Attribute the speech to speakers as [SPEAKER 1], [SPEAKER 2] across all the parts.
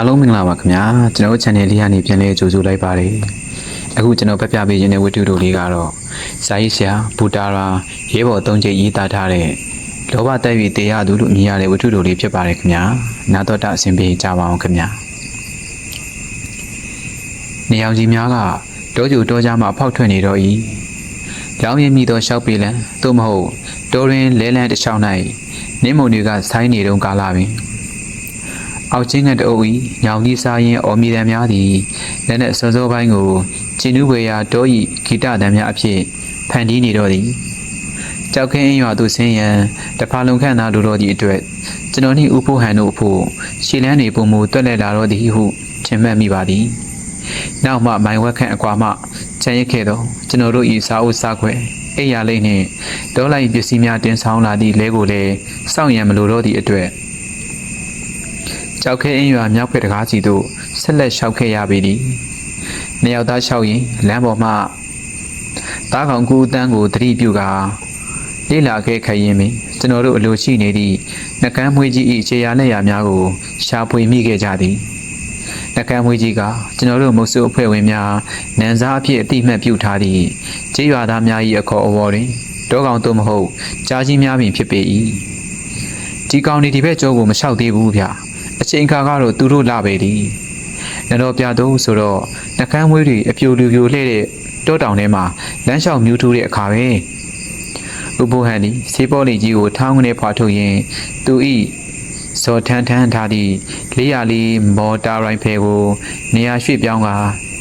[SPEAKER 1] အားလုံးမင်္ဂလာပါခင်ဗျာကျွန်တော်တို့ channel လေးကနေပြန်လဲကြိုဆိုလိုက်ပါတယ်အခုကျွန်တော်ဖတ်ပြပေးခြင်းတဲ့ဝတ္ထုတို့လေးကတော့ဇာယိဆရာဘူတာရာရဲဘော်သုံးချက်ရေးသားထားတဲ့လောဘတက်၍တရားသူလို့မြင်ရတဲ့ဝတ္ထုတို့လေးဖြစ်ပါတယ်ခင်ဗျာနာတော်တာအစဉ်ပေးကြပါအောင်ခင်ဗျာနေအောင်ကြီးများကတောကြိုတောကြမှာဖောက်ထွက်နေတော့ဤလောင်းရင်းမိသောရှောက်ပေလံသို့မဟုတ်တောရင်းလဲလန်းတစ်ချောင်း၌နင်းမုံတွေကဆိုင်းနေတုန်းကာလပင် အောက်ချင်းကတအုပ်ဤညောင်ကြီးစားရင်အော်မီတံများသည်လက်နဲ့စောစောပိုင်းကိုကျင်းနူးဝေရာတောဤဂီတတံများအဖြစ်ဖန်တီးနေတော့သည်ကြောက်ခင်းအင်းရွာသို့ဆင်းရန်တဖာလုံခန့်သားလိုတော့သည့်အတွက်ကျွန်တော်နှင့်ဥဖို့ဟန်တို့အဖို့ရှီလန်းနေပုံမူတွက်လက်လာတော့သည်ဟုထင်မှတ်မိပါသည်နောက်မှမိုင်ဝက်ခန့်အကွာမှချမ်းရစ်ခဲ့သောကျွန်တော်တို့ဤစာအုပ်စာခွဲအိယာလိမ့်နှင့်ဒေါ်လိုက်ပစ္စည်းများတင်ဆောင်လာသည့်လဲကိုလည်းစောင့်ရန်မလိုတော့သည့်အတွက် ကြောက်ခဲအင်းရွာမြောက်ဘက်တကားစီသို့ဆက်လက်လျှောက်ခဲ့ရပေသည်။နှစ်ယောက်သားလျှောက်ရင်လမ်းပေါ်မှတားကောင်ကူအတန်းကိုတတိပြုကာလေးလာခဲ့ခရင်ပင်ကျွန်တော်တို့အလိုရှိနေသည့်နှကမ်းမွေးကြီး၏ခြေရာလက်ရာများကိုရှာဖွေမိခဲ့ကြသည်။နှကမ်းမွေးကြီးကကျွန်တော်တို့မုတ်ဆုအဖွဲ့ဝင်များနန်းစားအဖြစ်အတိမတ်ပြုထားသည့်ခြေရွာသားများ၏အခေါ်အဝေါ်တွင်တောကောင်သို့မဟုတ်ကြားကြီးများပင်ဖြစ်ပေ၏။ဒီကောင်ဒီဒီဘက်ကျောကိုမလျှောက်သေးဘူးဗျာ။ အချိန်ခါကတော့သူတို့လာပဲဒီနတော်ပြတော့ဆိုတော့နှကမ်းမွေးတွေအပြိုလူပြိုလှဲ့တဲ့တောတောင်ထဲမှာလမ်းလျှောက်မြူးထူးတဲ့အခါပဲဥပုဟန်ဒီစေးပေါ်လီကြီးကိုထောင်းကနေဖွာထုတ်ရင်သူဤဇော်ထန်းထန်းထားသည့်လေးရလေးမော်တာရိုင်ဖယ်ကို နေရာရွှေ့ပြောင်းက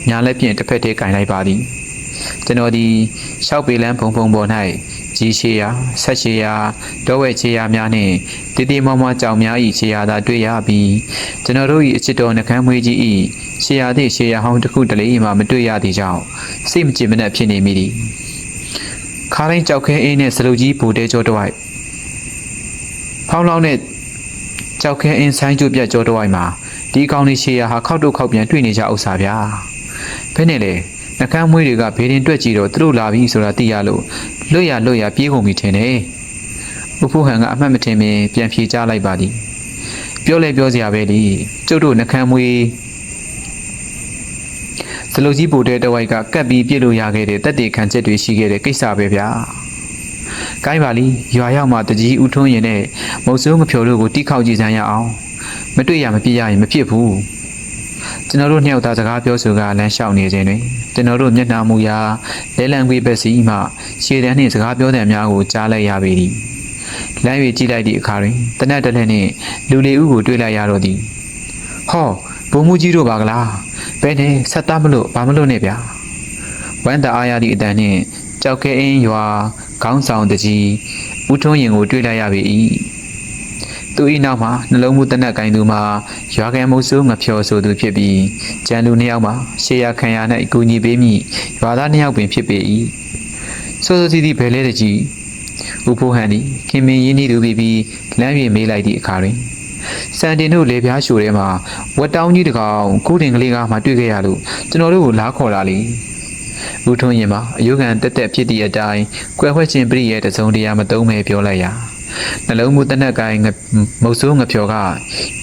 [SPEAKER 1] ညာလက်ဖြင့်တစ်ဖက်တည်းကင်လိုက်ပါသည်ကျွန်တော်ဒီရှောက်ပေလန်းဖုံဖုံပေါ်၌ ကြီးရှေးရာဆက်ရှေးရာတောဝဲချေရာများနှင့်တည်တည်မောမောကြောင်များ၏ချေရာသာတွေ့ရပြီးကျွန်တော်တို့၏အချစ်တော်နှကမ်းမွေးကြီး၏ချေရာသည့်ချေရာဟောင်းတစ်ခုတလေမှမတွေ့ရသည့်ကြောင့်စိတ်မကြည်မနှက်ဖြစ်နေမိသည်ခါတိုင်းကြောက်ခဲအင်းနှင့်စလုတ်ကြီးဘူတဲကျော်တစ်ဝိုက်ဖောင်းလောင်းနဲ့ကြောက်ခဲအင်းဆိုင်ကျုပ်ပြတ်ကျော်တစ်ဝိုက်မှာဒီကောင်လေးချေရာဟာခောက်တုတ်ခောက်ပြန်တွေ့နေကြဥစ္စာဗျာဘယ်နဲ့လဲ နှကမ်းမွေးတွေကဘေးရင်တွက်ကြည့်တော့သူတို့လာပြီဆိုတာသိရလို့လွတ်ရလွတ်ရပြေးကုန်ပြီထင်တယ်ဥဖူဟန်ကအမှတ်မထင်ပင်ပြန်ဖြေကြလိုက်ပါသည်ပြောလဲပြောစရာပဲလေကျုပ်တို့နှကမ်းမွေးစလုတ်ကြီးပိုတဲ့တဝိုက်ကကတ်ပြီးပြစ်လို့ရခဲ့တဲ့တက်တေခံချက်တွေရှိခဲ့တဲ့ကိစ္စပဲဗျာကိုင်းပါလီရွာရောက်မှတကြီးဦးထွန်းရင်နဲ့မုတ်ဆိုးမဖြိုတို့ကိုတိခောက်ကြည့်စမ်းရအောင်မတွေ့ရမပြစ်ရရင်မဖြစ်ဘူး ကျွန်တော်တို့နှစ်ယောက်သားစကားပြောဆိုကလမ်းလျှောက်နေခြင်းတွင်ကျွန်တော်တို့မျက်နှာမူရာလဲလံခွေဘက်စီမှရှည်တန်းနှင့်စကားပြောတဲ့များကိုကြားလိုက်ရပေသည်လမ်း၍ကြည့်လိုက်သည့်အခါတွင်တနက်တစ်လက်နှင့်လူလေးဦးကိုတွေ့လိုက်ရတော့သည်ဟောဘုံမူကြီးတို့ပါကလားဘယ်နဲ့ဆက်သားမလို့ဘာမလို့နဲ့ဗျာဝမ်းတအားရသည့်အတန်နှင့်ကြောက်ခဲအင်းရွာခေါင်းဆောင်တကြီးဦးထွန်းရင်ကိုတွေ့လိုက်ရပေ၏ သူ၏နောက်မှာနှလုံးမူတနက်ကင်သူမှာရွာကန်မုတ်ဆိုးငဖြော်ဆိုသူဖြစ်ပြီးကျန်လူနှစ်ယောက်မှာရှေးရခံရ၌အကူအညီပေးမိရွာသားနှစ်ယောက်ပင်ဖြစ်ပေ၏ဆိုဆိုစီစီဘယ်လဲတကြီးဥဖိုးဟန်သည်ခင်မင်းရင်းနှီးသူပြီးပြီးလမ်း၍မေးလိုက်သည့်အခါတွင်စန်တင်တို့လေပြားရှိုထဲမှာဝက်တောင်းကြီးတကောင်ကိုတင်ကလေးကမှတွေ့ခဲ့ရလို့ကျွန်တော်တို့ကိုလားခေါ်လာလေဦးထွန်းရင်မှာအယုခံတက်တက်ဖြစ်သည့်အတိုင်းကွယ်ဝှက်ခြင်းပြည့်ရဲ့တစုံတရာမသုံးမဲပြောလိုက်ရာ နှလုံးမူတနက်ကိုင်းမုတ်ဆိုးငဖြော်က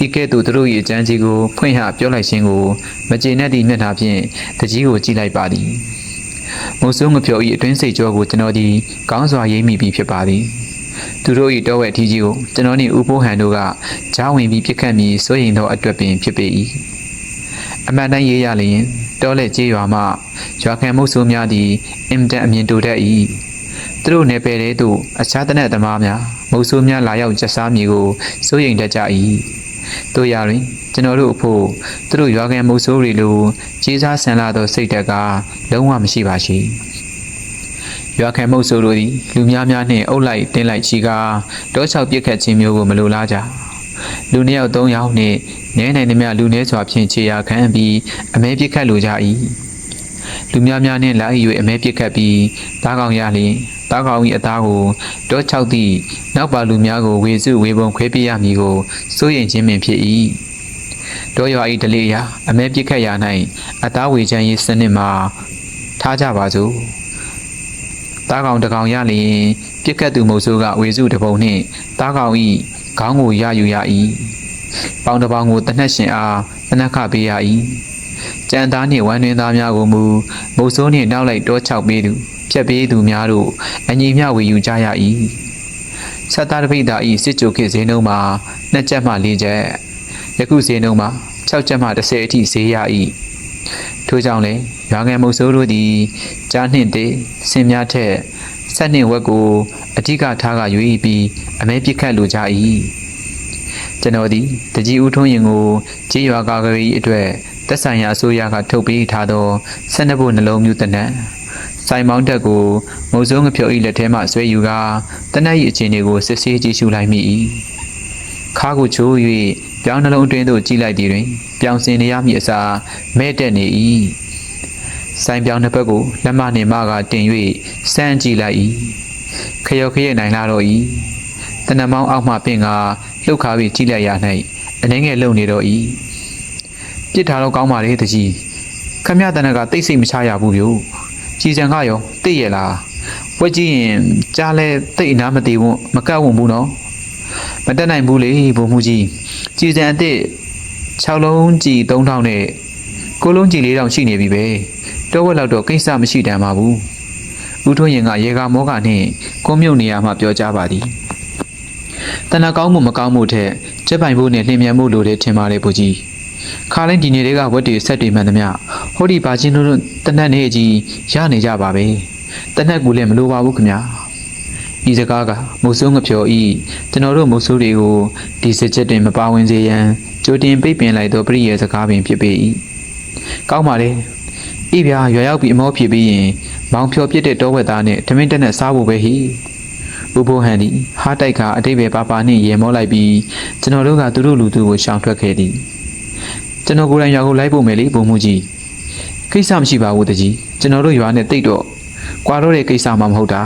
[SPEAKER 1] ဤကဲ့သို့သူတို့၏အကြမ်းကြီးကိုဖွင့်ဟပြောလိုက်ခြင်းကိုမကျေနပ်သည့်မျက်နှာဖြင့်တကြီးကိုကြည့်လိုက်ပါသည်မုတ်ဆိုးငဖြော်၏အတွင်းစိတ်ကြောကိုကျွန်တော်သည်ကောင်းစွာရိပ်မိပြီးဖြစ်ပါသည်သူတို့၏တောဝက်ထီးကြီးကိုကျွန်တော်နှင့်ဦးဖိုးဟန်တို့ကကြားဝင်ပြီးပြစ်ခတ်ပြီးစိုးရိမ်သောအတွက်ပင်ဖြစ်ပေ၏အမှန်တမ်းရေးရလျင်တောလက်ကျေးရွာမှရွာခံမှုဆိုးများသည်အင်တန်အမြင်တူတတ်၏သူတို့နယ်ပယ်ထဲသို့အခြားတနက်သမားများ မုတ်ဆိုးများလာရောက်ကျစားမည်ကိုစိုးရိမ်တတ်ကြ၏တို့ရတွင်ကျွန်တော်တို့အဖို့သူတို့ရွာခံမုတ်ဆိုးတွေလိုကြီးစားဆန်လာသောစိတ်ဓာတ်ကလုံးဝမရှိပါရှိရွာခံမုတ်ဆိုးတို့သည်လူများများနှင့်အုပ်လိုက်တင်းလိုက်ချီကာတောချောက်ပြစ်ခတ်ခြင်းမျိုးကိုမလိုလားကြလူနှစ်ယောက်သုံးယောက်နှင့်နဲနိုင်သမျှလူနည်းစွာဖြင့်ခြေရာခံပြီးအမဲပြစ်ခတ်လိုကြ၏လူများများနှင့်လာ၏၍အမဲပြစ်ခတ်ပြီးတားကောင်ရလျင် တားကောင်၏အသားကိုတောချောက်သည့်နောက်ပါလူများကိုဝေစုဝေပုံခွဲပြရမည်ကိုစိုးရိမ်ခြင်းပင်ဖြစ်၏တောရွာ၏ဒလေရာအမဲပြစ်ခတ်ရာ၌အသားဝေချမ်းရေးစနစ်မှာထားကြပါစို့တားကောင်တကောင်ရလျင်ပြစ်ခတ်သူမုတ်ဆိုးကဝေစုတပုံနှင့်တားကောင်၏ခေါင်းကိုရယူရ၏ပေါင်တစ်ပေါင်ကိုတနက်ရှင်အားတနက်ခပေးရ၏ ကြံသားနှင့်ဝမ်းတွင်သားများကိုမူမုတ်ဆိုးနှင့်နောက်လိုက်တောချောက်ပေးသူဖြတ်ပေးသူများတို့အညီမျှဝေယူကြရ၏ဆက်သားတပိတာဤစစ်ကြိုခေတ်ဈေးနှုန်းမှာနှစ်ချက်မှ၄ချက်ယခုဈေးနှုန်းမှာ6ချက်မှ10အထိဈေးရ၏ထို့ကြောင့်လည်းရွာငယ်မုတ်ဆိုးတို့သည်ကြားနှင့်တေဆင်များထက်ဆက်နှင့်ဝက်ကိုအဓိကထားကယူပြီးအမဲပစ်ခတ်လိုကြ၏ကျွန်တော်သည်တကြီးဦးထွန်းရင်ကိုကြေးရွာကာကရီအတွက် သက်ဆိုင်ရာအစိုးရကထုတ်ပေးထားသော12ဘုနှလုံးမျိုးတနက်ဆိုင်မောင်းတက်ကိုမုံစုံငဖြုတ်ဤလက်ထဲမှဆွဲယူကာတနက်၏အခြေအနေကိုစစ်ဆေးကြည့်ရှုလိုက်မိ၏ခါကိုချိုး၍ပြောင်းနှလုံးအတွင်းသို့ကြည့်လိုက်သည်တွင်ပြောင်းစင်နေရမည့်အစားမဲတက်နေ၏ဆိုင်ပြောင်းတစ်ဘက်ကိုလက်မနှင့်မကတင်၍စမ်းကြည့်လိုက်၏ခရောခရဲနိုင်လာတော့၏တနမောင်းအောက်မှပင်ကလှုပ်ခါပြီးကြည့်လိုက်ရ၌အနေငယ်လုံနေတော့၏ ပြစ်ထားတော့ကောင်းပါလေတကြီးခမရတနကတိတ်ဆိတ်မချရဘူးဗျို့ကြည်စံကရောတိတ်ရလားဝက်ကြည့်ရင်ကြားလဲတိတ်အနာမသေးဘူးမကတ်ဝုံဘူးနော်မတက်နိုင်ဘူးလေဘုံမှုကြီးကြည်စံအစ်စ်6လုံးကြည်3000နဲ့9လုံးကြည်4000ရှိနေပြီပဲတော့ဝက်လောက်တော့ကိစ္စမရှိတန်ပါဘူးဦးထွန်းရင်ကရေကမောကနှင့်ကွန်မြုပ်နေရမှပြောကြပါသည်တဏကောင်းမှုမကောင်းမှုထက်ကျက်ပိုင်ဖို့နဲ့လင်မြန်မှုလိုတဲ့ထင်ပါတယ်ဘုကြီး ခါလိုင်းဒီနေ့တွေကဝက်တွေဆက်တွေမှန်သမျှဟောဒီဘာချင်းတို့တနက်နေကြီးရနေကြပါပဲတနက်ကူလည်းမလိုပါဘူးခင်ဗျာဤစကားကမုတ်ဆိုးငဖြော်ဤကျွန်တော်တို့မုတ်ဆိုးတွေကိုဒီစစ်ချက်တွင်မပါဝင်စေရန်ကြိုတင်ပိတ်ပင်လိုက်သောပရိယေစကားပင်ဖြစ်ပေ၏ကောင်းပါလေဤပြာရွာရောက်ပြီးအမောဖြစ်ပြီးရင်မောင်ဖြော်ပြစ်တဲ့တောဝက်သားနဲ့ထမင်းတက်နဲ့စားဖို့ပဲဟိဘူဘိုဟန်ဒီဟားတိုက်ကအတိတ်ပဲပါပါနဲ့ရေမောလိုက်ပြီးကျွန်တော်တို့ကသူတို့လူသူကိုရှောင်ထွက်ခဲ့သည် ကျွန်တော်ကိုယ်တိုင်ရွာကိုလိုက်ဖို့မယ်လေဘုံမှုကြီးကိစ္စမရှိပါဘူးတကြီးကျွန်တော်တို့ရွာနဲ့တိတ်တော့ကွာတော့တဲ့ကိစ္စမှမဟုတ်တာ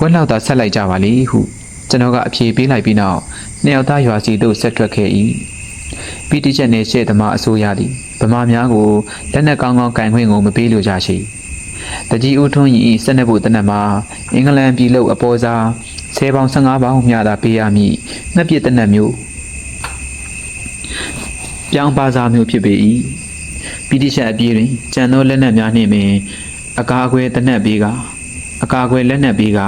[SPEAKER 1] ဝက်လောက်သာဆက်လိုက်ကြပါလေဟုကျွန်တော်ကအဖြေပေးလိုက်ပြီးနောက်နှစ်ယောက်သားရွာစီသို့ဆက်ထွက်ခဲ့၏ပြီးတိချက်နဲ့ရှေ့သမားအစိုးရသည်ဗမာများကိုလက်နက်ကောင်းကောင်းကင်ခွင့်ကိုမပေးလိုကြရှိတကြီးဦးထွန်းဤစနစ်ဖို့တနက်မှာအင်္ဂလန်ပြည်လို့အပေါ်စားဆယ်ပေါင်15ပေါင်မျှသာပေးရမည်ငှက်ပြစ်တနက်မျိုး ပြောင်းပါစားမျိုးဖြစ်ပေ၏ပြီးတိချက်အပြေးတွင်ကြံသောလက်နက်များနှင့်ပင်အကာအကွယ်တနက်ပေးကအကာအကွယ်လက်နက်ပေးက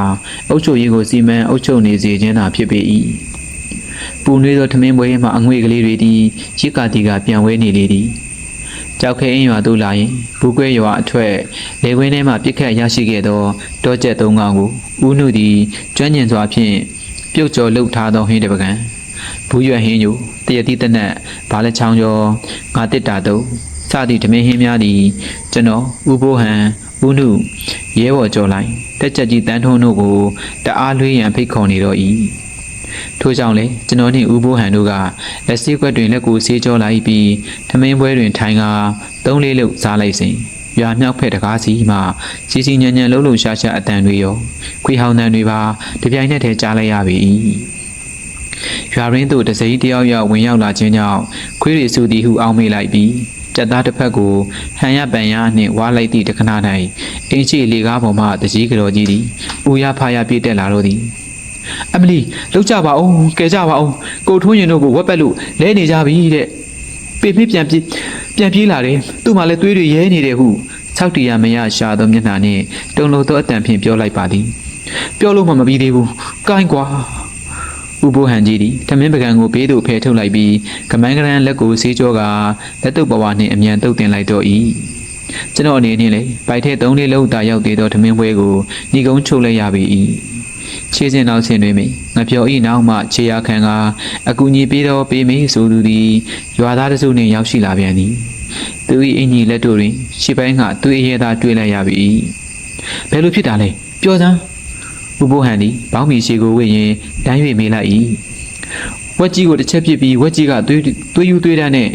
[SPEAKER 1] အုပ်ချုပ်ရေးကိုစီမံအုပ်ချုပ်နေစေခြင်းသာဖြစ်ပေ၏ပူနွေးသောထမင်းပွဲမှအငွေကလေးတွေသည်ရစ်ကာတီကပြန်ဝဲနေလေသည်ကြောက်ခဲအင်းရွာသို့လာရင်ဘူးကွဲရွာအထွက်လေခွင်းထဲမှပြစ်ခတ်ရရှိခဲ့သောတောကျက်သုံးကောင်ကိုဦးနုသည်ကျွမ်းကျင်စွာဖြင့်ပြုတ်ကျော်လှုပ်ထားသောဟင်းတပကံ ဘူးရွက်ဟင်းညိုတရတိတနက်ဘာလက်ချောင်းကျော်ငါတစ်တာတို့စသည့်ဓမင်းဟင်းများသည်ကျွန်တော်ဥပိုးဟန်ဦးနုရဲဘော်ကျော်လိုက်တက်ချက်ကြီးတန်းထုံးတို့ကိုတအားလွှေးရန်ဖိတ်ခေါ်နေတော့၏ထို့ကြောင့်လေကျွန်တော်နှင့်ဦးဘိုးဟန်တို့ကလက်စေးကွက်တွင်လက်ကိုဆေးကြောလိုက်ပြီးထမင်းပွဲတွင်ထိုင်ကာသုံးလေးလုတ်စားလိုက်စဉ်ရွာမြောက်ဖက်တကားစီမှစီစီညံညံလှုပ်လှုပ်ရှားရှားအတန်တွေရောခွေဟောင်းတန်တွေပါတပြိုင်နက်တည်းကြားလိုက်ရပြီ ရွာရင်းသို့တစိမ့်တယောက်ယောက်ဝင်ရောက်လာခြင်းကြောင့်ခွေးတွေစုသည်ဟုအောင်းမေးလိုက်ပြီးကြက်သားတစ်ဖက်ကိုဟန်ရပန်ရနှင့်ဝါလိုက်သည့်တခဏ၌အင်းချီလေကားပေါ်မှတကြီးကြော်ကြီးသည်ဦးရဖာရပြည့်တက်လာတော့သည်အမလီလောက်ကြပါအောင်ကဲကြပါအောင်ကိုထွန်းရင်တို့ကိုဝက်ပက်လို့လဲနေကြပြီတဲ့ပေဖေးပြန်ပြေးပြန်ပြေးလာတယ်သူ့မှာလည်းသွေးတွေရဲနေတယ်ဟု၆တီရမရရှာသောမျက်နှာနှင့်တုံလို့သောအတန်ဖြင့်ပြောလိုက်ပါသည် ပြောလို့မှမပြီးသေးဘူးကိုင်းကွာ ဥပိုးဟန်ကြီးသည်ထမင်းပကံကိုဘေးသို့ဖယ်ထုတ်လိုက်ပြီးကမန်းကရန်လက်ကိုဆေးကြောကလက်တုပ်ပဝါနှင့်အမြန်တုပ်တင်လိုက်တော့၏ကျွန်တော်အနေနဲ့လေဗိုက်ထဲသုံးလေးလုံးတာရောက်သေးသောထမင်းပွဲကိုညီကုန်းချုပ်လိုက်ရပြီ၏ခြေစင်နောက်ဆင်တွင်မိငပြောဤနောက်မှခြေရခံကအကူညီပေးတော့ပေးမေးဆိုသူသည်ရွာသားတစုနှင့်ရောက်ရှိလာပြန်သည်သူ၏အင်ကြီးလက်တို့တွင်ရှေ့ပိုင်းကသူ့အရေးသားတွေ့လိုက်ရပြီဘယ်လိုဖြစ်တာလဲပြောစမ်း ဥပိုးဟန်သည်ဘောင်းမီရှိကိုဝေ့ရင်တန်း၍မေးလိုက်၏ဝက်ကြီးကိုတစ်ချက်ပြစ်ပြီးဝက်ကြီးကသွေးသွေးယူသွေးတန်းနဲ့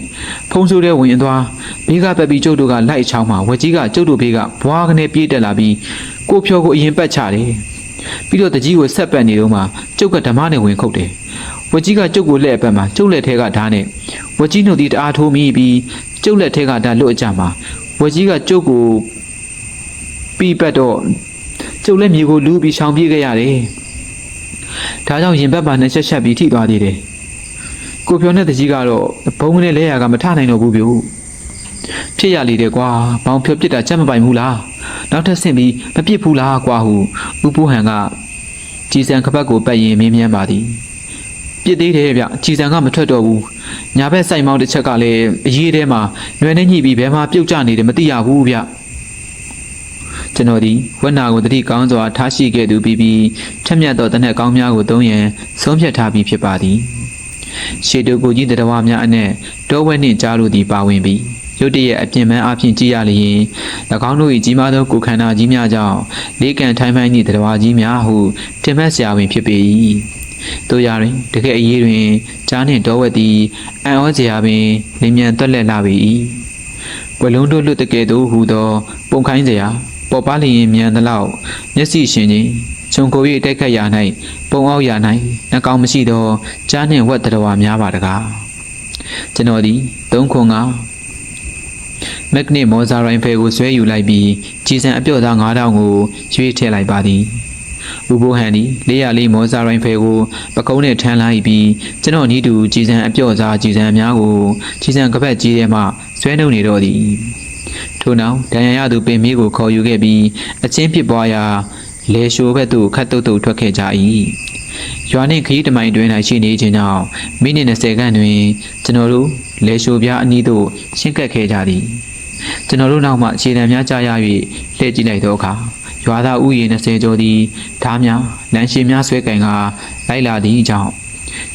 [SPEAKER 1] ဖုံးဆိုးတဲ့ဝင်သွားဘေးကပတ်ပြီးကျုပ်တို့ကလိုက်ချောင်းမှာဝက်ကြီးကကျုပ်တို့ဘေးကဘွားကနေပြေးတက်လာပြီးကိုဖြောကိုအရင်ပတ်ချတယ်ပြီးတော့တကြီးကိုဆက်ပတ်နေတော့မှကျုပ်ကဓမ္မနဲ့ဝင်ခုတ်တယ်ဝက်ကြီးကကျုပ်ကိုလှည့်ပတ်မှာကျုပ်လက်ထဲကဓာတ်နဲ့ဝက်ကြီးနှုတ်ဒီတအားထိုးမိပြီးကျုပ်လက်ထဲကဓာတ်လွတ်အကြမှာဝက်ကြီးကကျုပ်ကိုပြီးပတ်တော့ ကျုပ်လည်းမြေကိုလူးပြီးရှောင်ပြေးခဲ့ရတယ်။ဒါကြောင့်ရင်ဘက်မှာနှစ်ချက်ချက်ပြီးထိသွားသေးတယ်။ကိုဖြောနဲ့တကြီးကတော့ဘုံနဲ့လဲရကမထနိုင်တော့ဘူးဗျို့ဖြစ်ရလေတယ်ကွာဘောင်ဖြောပြစ်တာချက်မပိုင်ဘူးလားနောက်ထပ်ဆင့်ပြီးမပြစ်ဘူးလားကွာဟုဥပုဟန်ကကြည်စံခပတ်ကိုပတ်ရင်မင်းမြန်းပါသည်ပြစ်သေးတယ်ဗျကြည်စံကမထွက်တော့ဘူးညာဘက်စိုက်မောင်းတစ်ချက်ကလည်းအရေးထဲမှာနွယ်နဲ့ညှိပြီးဘယ်မှာပြုတ်ကျနေတယ်မသိရဘူးဗျ ကျွန်တော်ဒီဝက်နာကိုတတိကောင်းစွာထားရှိခဲ့သူပြီးပြီးထက်မြတ်သောတနက်ကောင်းများကိုသုံးရန်ဆုံးဖြတ်ထားပြီးဖြစ်ပါသည်ရှေတုကိုကြီးတတော်ဝများအနက်တောဝဲနှင့်ကြားလို့သည်ပါဝင်ပြီးရုတ်တရက်အပြင်ပန်းအပြင်ကြည့်ရလျင်၎င်းတို့၏ကြီးမားသောကိုယ်ခန္ဓာကြီးများကြောင့်လေးကန်ထိုင်းမိုင်းသည့်တတော်ဝကြီးများဟုတင်မဲ့ဆရာဝင်ဖြစ်ပေ၏တို့ရတွင်တကယ်အရေးတွင်ကြားနှင့်တောဝဲသည်အံ့ဩစရာပင်လင်းမြန်တွက်လက်လာပေ၏ကွယ်လုံးတို့လွတ်တကယ်သို့ဟူသော ပုံခိုင်းစရာ ပေါ်ပါလျင်မြန်သလောက်မျက်စိရှင်ချင်းခြုံကို၍တိုက်ခတ်ရာ၌ပုံအောက်ရာ၌နှကောင်မရှိသောကြားနှင့်ဝက်တရဝါများပါတကားကျွန်တော်သည်သုံးခွန်ကမက်ဂနစ်မော်ဇာရိုင်ဖယ်ကိုဆွဲယူလိုက်ပြီးကြီးစံအပြော့သား9000ကိုရွေးထည့်လိုက်ပါသည်ဥပိုးဟန်သည်လေးရလေးမော်ဇာရိုင်ဖယ်ကိုပကုံးနဲ့ထမ်းလိုက်ပြီးကျွန်တော်နီးတူကြီးစံအပြော့သားကြီးစံများကိုကြီးစံကပတ်ကြီးထဲမှဆွဲနှုတ်နေတော့သည် ထို့နောက်ဒဏ်ရာရသူပင်မီးကိုခေါ်ယူခဲ့ပြီးအချင်းဖြစ်ပွားရာလေရှိုးဘက်သို့ခတ်တုတ်တုတ်ထွက်ခဲ့ကြ၏ရွာနှင့်ခရီးတမိုင်တွင်၌ရှိနေခြင်းကြောင့်မိနစ်20ခန့်တွင်ကျွန်တော်တို့လေရှိုးပြားအနီးသို့ရှင်းကပ်ခဲ့ကြသည်ကျွန်တော်တို့နောက်မှခြေတံများကြားရ၍လှည့်ကြည့်လိုက်သောအခါရွာသားဥယျာဉ်20ကျော်သည်ဓားများလမ်းရှည်များဆွဲကင်ကလိုက်လာသည့်ကြောင့်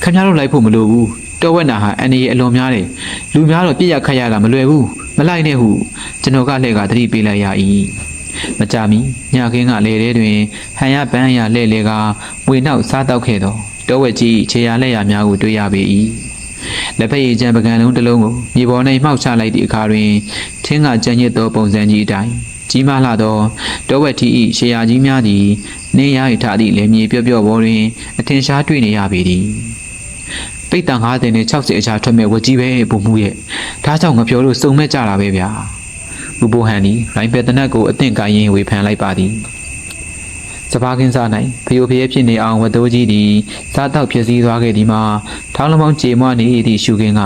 [SPEAKER 1] ခင်ဗျားတို့လိုက်ဖို့မလိုဘူးတော်ဝက်နာဟာအန်ဒီရဲ့အလွန်များတယ်လူများတော့ပြည့်ရခတ်ရတာမလွယ်ဘူး မလိုက်နဲ့ဟုကျွန်တော်ကလှည့်ကသတိပေးလိုက်ရ၏မကြမီညခင်းကလေထဲတွင်ဟန်ရပန်းရလှည့်လေကဝေနောက်စားတောက်ခဲ့သောတောဝက်ကြီးခြေရလက်ရများကိုတွေ့ရပေ၏လက်ဖက်ရည်ချမ်းပကံလုံးတစ်လုံးကိုမြေပေါ်၌မှောက်ချလိုက်သည့်အခါတွင်ထင်းကကြံ့ရစ်သောပုံစံကြီးအတိုင်းကြီးမားလာသောတောဝက်ထီ၏ရှေယာကြီးများသည်နေရ၏ထားသည့်လေမြေပြော့ပြော့ပေါ်တွင်အထင်ရှားတွေ့နေရပေသည် ပိတ်တန်90နဲ့60အချာထွက်မဲ့ဝကြီးပဲပုံမှုရဲ့ဒါကြောင့်ငါပြောလို့စုံမဲ့ကြတာပဲဗျာဘူဘိုဟန်ဒီရိုင်းပက်တနက်ကိုအသင့်ကိုင်းရင်ဝေဖန်လိုက်ပါသည်စပါးကင်းစား၌ဖျို့ဖျဲဖြစ်နေအောင်ဝတ်တိုးကြီးသည်စားတောက်ဖြစ်စည်းသွားခဲ့သည်မှာထောင်းလမောင်းကြေမွနေသည့်ရှုခင်းက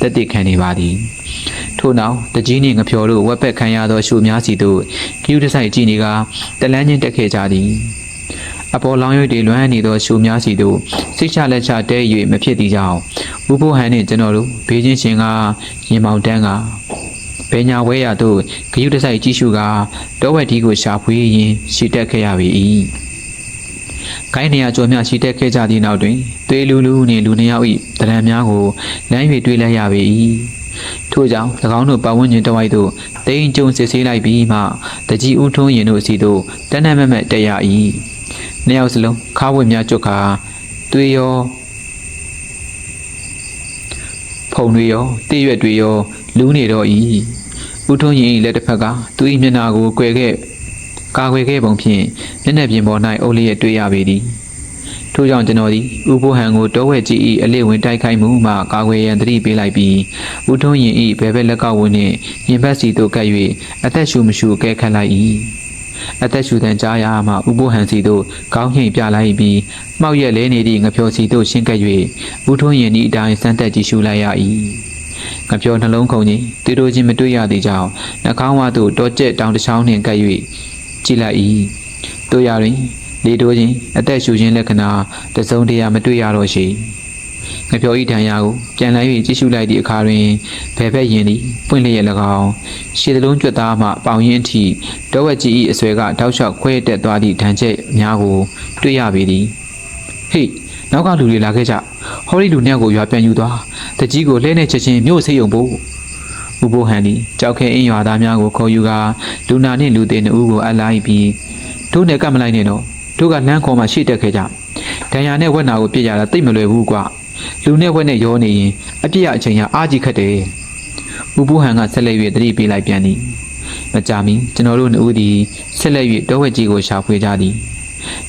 [SPEAKER 1] တက်တက်ခံနေပါသည်ထို့နောက်တကြီးနှင့်ငဖြော်တို့ဝက်ပက်ခံရသောရှုများစီသို့ကျူးတဆိုင်ကြည့်နေကတလန်းချင်းတက်ခဲ့ကြသည် အပေါ်လောင်ရွေတွေလွမ်းနေသောရှုများစီတို့စိတ်ချလက်ချတဲ၍မဖြစ်သည့်ကြောင့်ဥပုဟန်နှင့်ကျွန်တော်တို့ဘေးချင်းရှင်ကရင်မောင်တန်းကဘေညာဝဲရသို့ဂယုတဆိုင်ကြည့်ရှုကတောဝက်ဒီကိုရှာဖွေရင်းရှိတက်ခဲ့ရပေ၏။ကိုင်းနေရကြော်များရှိတက်ခဲ့ကြသည့်နောက်တွင်သွေးလူလူနှင့်လူနှစ်ယောက်၏တရံများကိုလမ်း၍တွေ့လိုက်ရပေ၏။ထို့ကြောင့်၎င်းတို့ပတ်ဝန်းကျင်တစ်ဝိုက်သို့တိမ်ကြုံစစ်ဆေးလိုက်ပြီးမှတကြီးဦးထုံးရင်တို့စီသို့တန်းတန်းမက်မက်တက်ရ၏။ နှစ်ယောက်စလုံးခါးဝတ်များကျွတ်ခါသွေးရောဖုံတွေရောတည့်ရွက်တွေရောလူးနေတော့၏ဦးထုံးရင်၏လက်တစ်ဖက်ကသူ၏မျက်နှာကိုကွယ်ခဲ့ကာကွယ်ခဲ့ပုံဖြင့်မျက်နှာပြင်ပေါ်၌အုပ်လျက်တွေ့ရပေသည်ထို့ကြောင့်ကျွန်တော်သည်ဥပိုးဟန်ကိုတောဝက်ကြီး၏အလေးဝင်တိုက်ခိုက်မှုမှကာကွယ်ရန်တတိပေးလိုက်ပြီးဦးထုံးရင်၏ဘယ်ဘက်လက်ကောက်ဝင်းနှင့်ရင်ဘက်စီသို့ကပ်၍အသက်ရှူမရှူကဲခတ်လိုက်၏ အသက်ရှူတန်ကြားရမှဥပိုးဟန်စီသို့ကောင်းငိမ့်ပြလိုက်ပြီးမှောက်ရက်လဲနေသည့်ငဖြောစီသို့ရှင်းကပ်၍ဦးထုံးရင်၏အတိုင်းစမ်းသက်ကြည့်ရှုလိုက်ရ၏ငဖြောနှလုံးခုန်ကြီးတီတိုချင်းမတွေ့ရသေးကြောင်းနှာခေါင်းဝသို့တောကျက်တောင်တစ်ချောင်းနှင့်ကပ်၍ကြည့်လိုက်၏တို့ရတွင်လေတိုးခြင်းအသက်ရှူခြင်းလက္ခဏာတစုံတရာမတွေ့ရတော့ရှိ ငဖြောဤတန်ရာကိုပြန်လည်၍ကြည့်ရှုလိုက်သည့်အခါတွင်ဘယ်ဘက်ရင်သည်ပွင့်လျက်၎င်းရှည်သလုံးကြွက်သားမှပေါင်ရင်းအထိတောဝက်ကြီး၏အဆွဲကတောက်လျှောက်ခွဲတက်သွားသည့်ဒဏ်ချက်များကိုတွေ့ရပေသည်ဟေ့နောက်ကလူတွေလာခဲ့ကြဟောဒီလူနှစ်ယောက်ကိုရွာပြန်ယူသွားတကြီးကိုလှဲနဲ့ချက်ချင်းမြို့ဆေးရုံပို့ဥပိုးဟန်သည်ကြောက်ခဲအင်းရွာသားများကိုခေါ်ယူကာလူနာနှင့်လူသေးနှစ်ဦးကိုအပ်လိုက်ပြီးတို့နဲ့ကပ်မလိုက်နဲ့တော့တို့ကလမ်းခေါ်မှရှေ့တက်ခဲ့ကြဒဏ်ရာနဲ့ဝက်နာကိုပြစ်ရတာတိတ်မလွယ်ဘူးကွာ လူနဲ့ဝက်နဲ့ရောနေရင်အပြစ်ရအချိန်ရအားကြီးခတ်တယ်ဥပိုးဟန်ကဆက်လက်၍တတိပေးလိုက်ပြန်သည်မကြမီကျွန်တော်တို့နှစ်ဦးသည်ဆက်လက်၍တောဝက်ကြီးကိုရှာဖွေကြသည်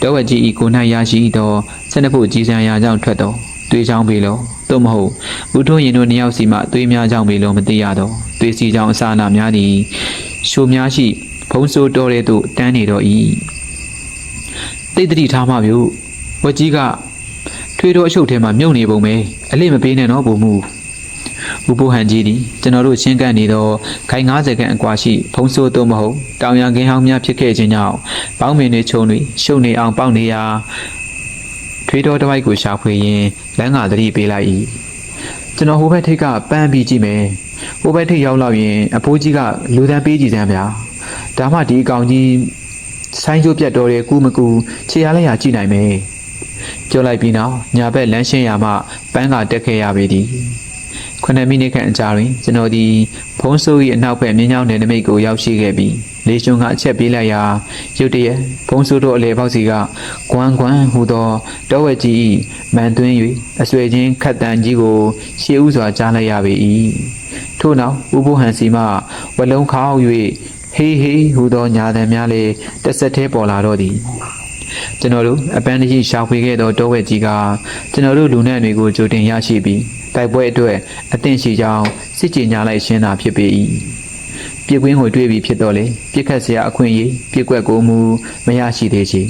[SPEAKER 1] တောဝက်ကြီးဤကို၌ရရှိသောဆက်နှစ်ဖို့ကြီးစံရာကြောင့်ထွက်သောသွေးချောင်းပေလောသို့မဟုတ်ဦးထွန်းရင်တို့နှစ်ယောက်စီမှသွေးများကြောင့်ပေလောမသိရသောသွေးစီကြောင့်အစာနာများသည်ရှိုများရှိဖုံးဆိုးတော်တဲ့သို့တန်းနေတော့၏တိတ်တိထားမှပြုဝက်ကြီးက ထွထွေးတော်အချုပ်ထဲမှာမြုပ်နေပုံပဲအလိမပေးနဲ့နော်ဘုံမူဥပုဟန်ကြီးသည်ကျွန်တော်တို့ချင်းကပ်နေသောခိုင်90ခန့်အကွာရှိဖုံးဆိုးတော့မဟုတ်တောင်ရန်ကင်းဟောင်းများဖြစ်ခဲ့ခြင်းကြောင့်ပေါင်းမင်တွေခြုံတွေရှုံနေအောင်ပေါက်နေရာထွေးတော်တစ်ဝိုက်ကိုရှာဖွေရင်းလမ်းကသတိပေးလိုက်၏ကျွန်တော်ဟိုဘက်ထိပ်ကပန်းပြီးကြည့်မယ်ဟိုဘက်ထိပ်ရောက်လောက်ရင်အဖိုးကြီးကလူတန်းပေးကြည့်စမ်းဗျာဒါမှဒီအကောင်ကြီးဆိုင်းကျိုးပြတ်တော်တဲ့ကူမကူခြေရလိုက်ရကြည့်နိုင်မယ် ပြောလိုက်ပြီးနောက်ညာဘက်လမ်းရှင်းရမှပန်းကတက်ခဲ့ရပေသည်ခုနှစ်မိနစ်ခန့်အကြာတွင်ကျွန်တော်ဒီဖုံးဆိုး၏အနောက်ဘက်မြင်းချောင်းနယ်နိမိတ်ကိုရောက်ရှိခဲ့ပြီးလေရှင်ကအချက်ပေးလိုက်ရာရုတ်တရက်ဖုံးဆိုးတို့အလေပေါက်စီကကွမ်ကွမ်ဟူသောတောဝက်ကြီး၏မန်သွင်း၍အဆွေချင်းခတ်တန်ကြီးကိုရှေးဥစွာကြားလိုက်ရပေ၏ထို့နောက်ဥပုဟန်စီမှဝလုံးခေါက်၍ဟေးဟေးဟူသောညာသံများလည်းတစ်ဆက်တည်းပေါ်လာတော့သည် ကျွန်တော်တို့အပန်းတကြီးရှာဖွေခဲ့သောတောဝက်ကြီးကကျွန်တော်တို့လူနက်တွေကိုကြိုတင်ရရှိပြီးတိုက်ပွဲအတွက်အသင့်ရှိကြောင်းစစ်ကြေညာလိုက်ရှင်းတာဖြစ်ပေ၏ပြစ်ကွင်းကိုတွေးပြီးဖြစ်တော့လေပြစ်ခတ်စရာအခွင့်အရေးပြစ်ကွက်ကိုမူမရရှိသေးချေ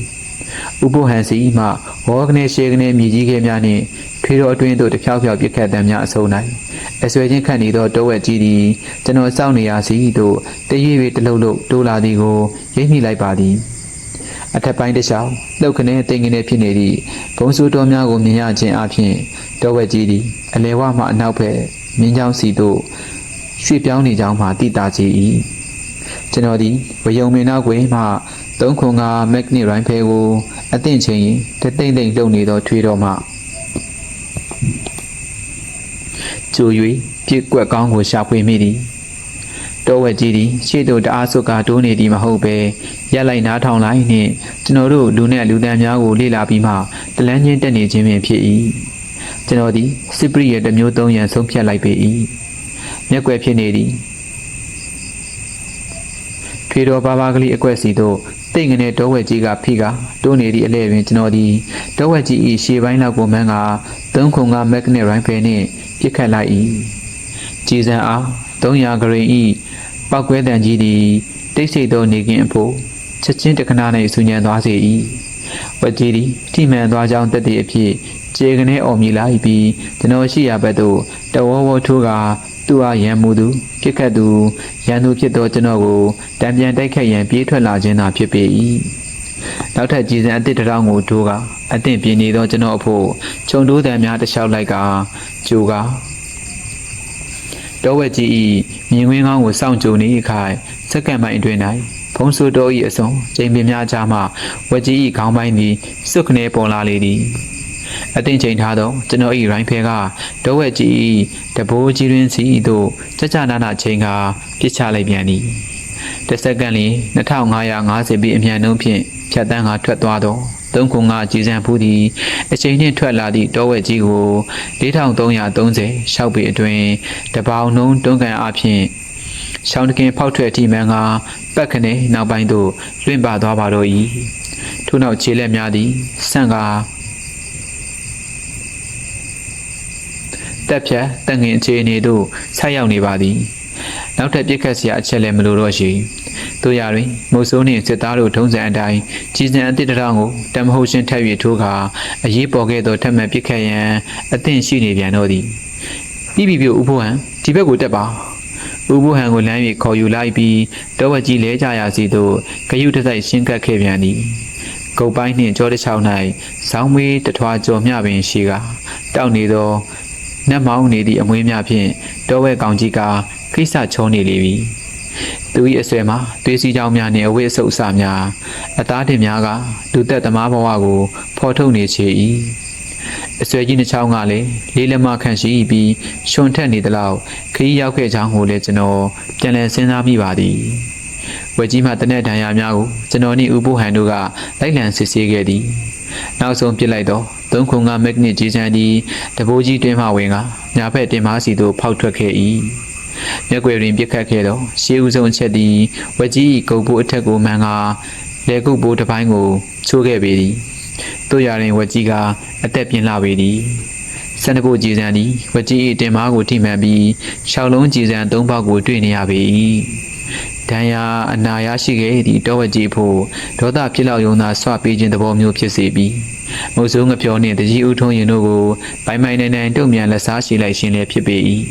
[SPEAKER 1] ဥပုဟန်စီမှဟောကနေရှေကနေမြည်ကြီးခဲများနှင့်ထွေတော်အတွင်းသို့တဖြောက်ဖြောက်ပြစ်ခတ်တမ်းများအစုံ၌အဆွေချင်းခတ်နေသောတောဝက်ကြီးသည်ကျွန်တော်စောင့်နေရစီသို့တရွေ့၍တလုံးလုံးတိုးလာသည်ကိုရိပ်မိလိုက်ပါသည် အထက်ပိုင်းတစ်လျှောက်လှုပ်ခနဲတိမ်ခနဲဖြစ်နေသည့်ဘုံစိုးတော်များကိုမြင်ရခြင်းအပြင်တောဝက်ကြီးသည်အလဲဝမှအနောက်ဘက်မြင်းချောင်းစီသို့ရွှေ့ပြောင်းနေကြောင်းမှသိတာကြ၏ကျွန်တော်သည်ဝယုံမင်းနောက်ကွယ်မှသုံးခွန်ကမက်ဂနစ်ရိုင်းဖဲကိုအသင့်ချင်းရင်တသိမ့်သိမ့်လှုပ်နေသောထွေးတော်မှကျို၍ပြစ်ကွက်ကောင်းကိုရှာဖွေမိသည် တောဝက်ကြီးသည်ရှေ့သို့တအားဆုတ်ကတိုးနေသည်မဟုတ်ပဲရက်လိုက်နားထောင်လိုက်နှင့်ကျွန်တော်တို့လူနဲ့လူတန်းများကိုလေ့လာပြီးမှတလန်းချင်းတက်နေခြင်းပင်ဖြစ်၏ကျွန်တော်သည်စစ်ပရိရဲ့တစ်မျိုးသုံးရန်ဆုံးဖြတ်လိုက်ပေ၏မျက်ကွယ်ဖြစ်နေသည်ထွေတော်ဘာဘာကလေးအကွက်စီသို့တိတ်ငနဲ့တောဝက်ကြီးကဖိကတိုးနေသည့်အလဲတွင်ကျွန်တော်သည်တောဝက်ကြီး၏ရှေ့ပိုင်းလောက်ကိုမှန်းကသုံးခုံကမက်ဂနစ်ရိုင်းဖယ်နှင့်ပြစ်ခတ်လိုက်၏ကြည်စံအား300ဂရိန်၏ ပောက်ကွဲတန်ကြီးသည်တိတ်ဆိတ်သောနေကင်းအဖို့ချက်ချင်းတခဏ၌ဆူညံသွားစေ၏ဝက်ကြီးသည်ထိမှန်သွားကြောင်းတက်သည့်အဖြစ်ခြေကနေအော်မြည်လိုက်ပြီးကျွန်တော်ရှိရာဘက်သို့တဝဝထိုးကသူ့အားရန်မူသူပြစ်ခတ်သူရန်သူဖြစ်သောကျွန်တော်ကိုတံပြန်တိုက်ခတ်ရန်ပြေးထွက်လာခြင်းသာဖြစ်ပေ၏နောက်ထပ်ကြည်စံအစ်စ်တစ်တောင်းကိုထိုးကအသင့်ပြင်းနေသောကျွန်တော်အဖို့ခြုံတိုးတံများတစ်လျှောက်လိုက်ကကြိုက တောဝက်ကြီးဤမြင်ကွင်းကောင်းကိုစောင့်ကြုံနေခိုင်စက္ကန့်ပိုင်းအတွင်း၌ဖုံးဆူတော်ဤအစုံချိန်ပင်များကြားမှဝက်ကြီးဤခေါင်းပိုင်းသည်စွတ်ခနဲပေါ်လာလေသည်အသင်ချိန်ထားသောကျွန်တော်ဤရိုင်းဖဲကတောဝက်ကြီးဤတဘိုးကြီးရင်းစီသို့ကြကြနာနာချိန်ကပြစ်ချလိုက်ပြန်သည် တစ်စက္ကန့်လျင်2550ပြီအမြန်နှုန်းဖြင့်ဖြတ်တန်းကထွက်သွားသောသုံးခုငါကြည်စံဖူးသည်အချိန်နှင့်ထွက်လာသည့်တောဝက်ကြီးကို4330ရှောက်ပေအတွင်းတပေါင်နှုံးတွန်းကန်အဖြစ်ရှောင်းတကင်ဖောက်ထွက်ထိမှန်ကပတ်ခနဲ့နောက်ပိုင်းသို့လွင့်ပါသွားပါတော့၏ထို့နောက်ခြေလက်များသည်ဆန့်ကာတက်ဖြတ်တန်ငင်အခြေအနေသို့ဆက်ရောက်နေပါသည် နောက်ထပ်ပြစ်ခတ်စရာအချက်လည်းမလိုတော့ရှိတို့ရတွင်မုတ်ဆိုးနှင့်စစ်သားတို့ထုံးစံအတိုင်းကြီးစံအသစ်တစ်ထောင်ကိုတမဟုတ်ရှင်းထပ်၍ထိုးကာအရေးပေါ်ခဲ့သောထက်မှန်ပြစ်ခတ်ရန်အသင့်ရှိနေပြန်တော့သည်ပြီးပြီပြီဥဖိုးဟန်ဒီဘက်ကိုတက်ပါဥဖိုးဟန်ကိုလမ်း၍ခေါ်ယူလိုက်ပြီးတောဝက်ကြီးလဲကြရစီသို့ဂယုတစိုက်ရှင်းကပ်ခဲ့ပြန်သည်ကုတ်ပိုင်းနှင့်ကြောတစ်ချောင်း၌ဇောင်းမွေးတထွားကြော်မျှပင်ရှိကတောက်နေသော နတ်မောင်းနေသည့်အမွေးများဖြင့်တောဝက်ကောင်ကြီးကခိစ္စချုံးနေလေပြီသူ၏အဆွဲမှာသွေးစည်းကြောင်းများနှင့်အဝိအဆုပ်အစများအသားတင်များကလူသက်သမားဘဝကိုဖော်ထုတ်နေချေ၏အဆွဲကြီးတစ်ချောင်းကလည်းလေးလက်မခန့်ရှိပြီးရှွန်ထက်နေသလောက်ခရီးရောက်ခဲ့ကြောင်းကိုလည်းကျွန်တော်ပြန်လည်စဉ်းစားမိပါသည်ဝက်ကြီးမှတနက်တန်ရာများကိုကျွန်တော်နှင့်ဥပုဟန်တို့ကလိုက်လံစစ်ဆေးခဲ့သည် နောက်ဆုံးပြစ်လိုက်တော့သုံးခုငါမက်ဂနစ်ကြီးချမ်းသည်တဘိုးကြီးတွင်မှဝင်ကညာဘက်တင်မားစီသို့ဖောက်ထွက်ခဲ့၏မျက်ွယ်တွင်ပြစ်ခတ်ခဲ့တော့ရှေးဦးဆုံးအချက်သည်ဝက်ကြီး၏ကုပ်ပိုးအထက်ကိုမှန်ကာလေကုပ်ပိုးတစ်ပိုင်းကိုချိုးခဲ့ပေသည်တို့ရရင်ဝက်ကြီးကအသက်ပြင်းလာပေသည်စန္ဒကိုကြည်စံသည်ဝက်ကြီး၏တင်မားကိုထိမှန်ပြီးရှောက်လုံးကြည်စံသုံးပေါက်ကိုတွေ့နေရပေ၏ ဒဏ်ရာအနာရရှိခဲ့သည့်တောဝက်ကြီးဖို့ဒေါသဖြစ်လောက်ယုံသာဆွပေးခြင်းသဘောမျိုးဖြစ်စေပြီးမုတ်ဆိုးငပြောနှင့်တကြီးဦးထုံးရင်တို့ကိုပိုင်ပိုင်နိုင်နိုင်တုံ့ပြန်လက်စားရှိလိုက်ခြင်းလည်းဖြစ်ပေ၏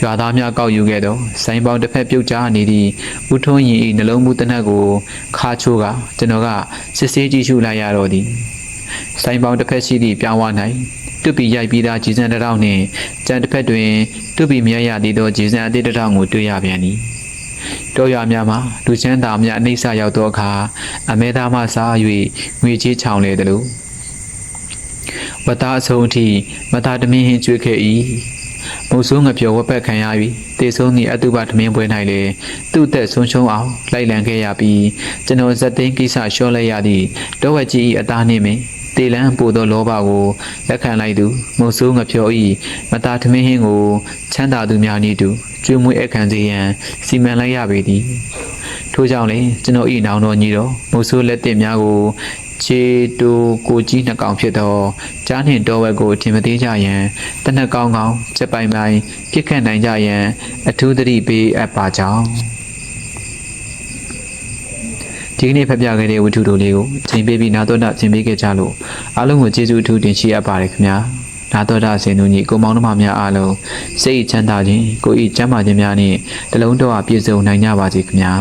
[SPEAKER 1] ရွာသားများကောက်ယူခဲ့သောစိုင်းပေါင်းတစ်ဖက်ပြုတ်ကျနေသည့်ဦးထုံးရင်၏နှလုံးမူတနက်ကိုခါချိုးကကျွန်တော်ကစစ်ဆေးကြည့်ရှုလိုက်ရတော့သည်စိုင်းပေါင်းတစ်ဖက်ရှိသည့်ပြောင်းဝ၌တွပီရိုက်ပြီးသားဂျီစံတစ်ထောင်နှင့်ကြံတစ်ဖက်တွင်တွပီမြဲရသည်သောဂျီစံအသေးတစ်ထောင်ကိုတွေ့ရပြန်သည် တော်ရွာများမှာလူချမ်းသာများအနှိမ့်ဆရောက်သောအခါအမဲသားမှစား၍ငွေကြီးချောင်လေတယ်လို့ဝတ်သားအဆုံးအထိမသားတမင်းဟင်းကျွေးခဲ့၏မုတ်ဆိုးငပြောဝက်ပက်ခံရ၍တေဆုံးသည့်အတုပတမင်းပွဲ၌လေသူ့အသက်ဆုံးရှုံးအောင်လိုက်လံခဲ့ရပြီးကျွန်တော်ဇက်သိန်းကိစ္စလျှော့လိုက်ရသည့်တောဝက်ကြီး၏အသားနှင့်ပင် တေလန်းပို့သောလောဘကိုလက်ခံလိုက်သူမုတ်ဆိုးငပြော၏မသားတမင်းဟင်းကိုချမ်းသာသူများနည်းတူကျွေးမွေးအခမ်းစေရန်စီမံလိုက်ရပေသည်ထို့ကြောင့်လေကျွန်တော်ဤနောင်တော်ညီတော်မုတ်ဆိုးလက်တင်များကိုခြေတူကိုကြီးနှစ်ကောင်ဖြစ်သောကြားနှင့်တော်ဝက်ကိုအထင်မသေးကြရန်တနက်ကောင်းကောင်းချက်ပိုင်ပိုင်ပြစ်ခတ်နိုင်ကြရန်အထူးသတိပေးအပ်ပါကြောင်း ဒီကနေ့ဖတ်ပြခဲ့တဲ့ဝတ္ထုတို့လေးကိုချိန်ပေးပြီးနာတော်တာချိန်ပေးခဲ့ကြလို့အားလုံးကိုကျေးဇူးအထူးတင်ရှိအပ်ပါတယ်ခင်ဗျာနာတော်တာစင်သူညီကိုမောင်နှမများအားလုံးစိတ်ချမ်းသာခြင်းကိုယ်ဤချမ်းသာခြင်းများနှင့်တလုံးတော်အပြည့်စုံနိုင်ကြပါစေခင်ဗျာ